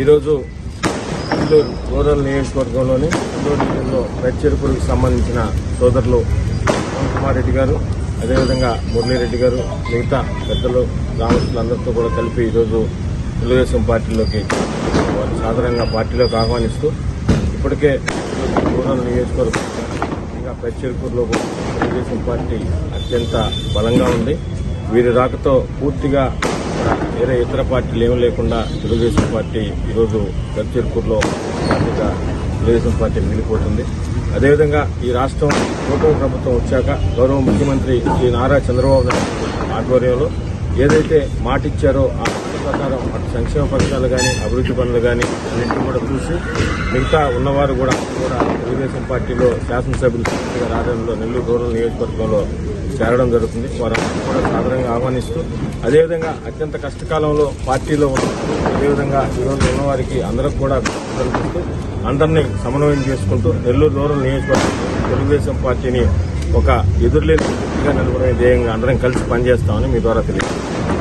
ఈరోజు నెల్లూరు రూరల్ నియోజకవర్గంలోని నెల్లూరు డివిజన్లో సంబంధించిన సోదరులు కుమార్ రెడ్డి గారు అదేవిధంగా మురళీరెడ్డి గారు మిగతా పెద్దలు గ్రామస్తులందరితో కూడా కలిపి ఈరోజు తెలుగుదేశం పార్టీలోకి వారు సాధారణంగా పార్టీలోకి ఆహ్వానిస్తూ ఇప్పటికే రూరల్ నియోజకవర్గం ఇంకా పెచ్చరుపూర్లో తెలుగుదేశం పార్టీ అత్యంత బలంగా ఉంది. వీరి రాకతో పూర్తిగా వేరే ఇతర పార్టీలు ఏమీ లేకుండా తెలుగుదేశం పార్టీ ఈరోజు పెచ్చరుపూర్లో పార్టీగా తెలుగుదేశం పార్టీ మిగిలిపోతుంది అదేవిధంగా ఈ రాష్ట్రం కూటమి ప్రభుత్వం వచ్చాక గౌరవ ముఖ్యమంత్రి శ్రీ నారా చంద్రబాబు నాయుడు ఆధ్వర్యంలో ఏదైతే మాటిచ్చారో ఆ ప్రకారం అటు సంక్షేమ పథకాలు కానీ అభివృద్ధి పనులు కానీ అన్నింటినీ కూడా చూసి మిగతా ఉన్నవారు కూడా కూడా తెలుగుదేశం పార్టీలో శాసనసభ్యులు పూర్తిగా ఆధ్వర్యంలో నెల్లూరు రూరల్ నియోజకవర్గంలో చేరడం జరుగుతుంది. వారందరూ కూడా సాధారణంగా ఆహ్వానిస్తూ అదేవిధంగా అత్యంత కష్టకాలంలో పార్టీలో ఉన్న అదేవిధంగా ఈరోజు ఉన్నవారికి అందరికి కూడా కల్పిస్తూ అందరినీ సమన్వయం చేసుకుంటూ నెల్లూరు రూరల్ నియోజకవర్గం తెలుగుదేశం పార్టీని ఒక ఎదురులేని నిలబడే ధ్యేయంగా అందరం కలిసి పనిచేస్తామని మీ ద్వారా తెలియజేస్తాం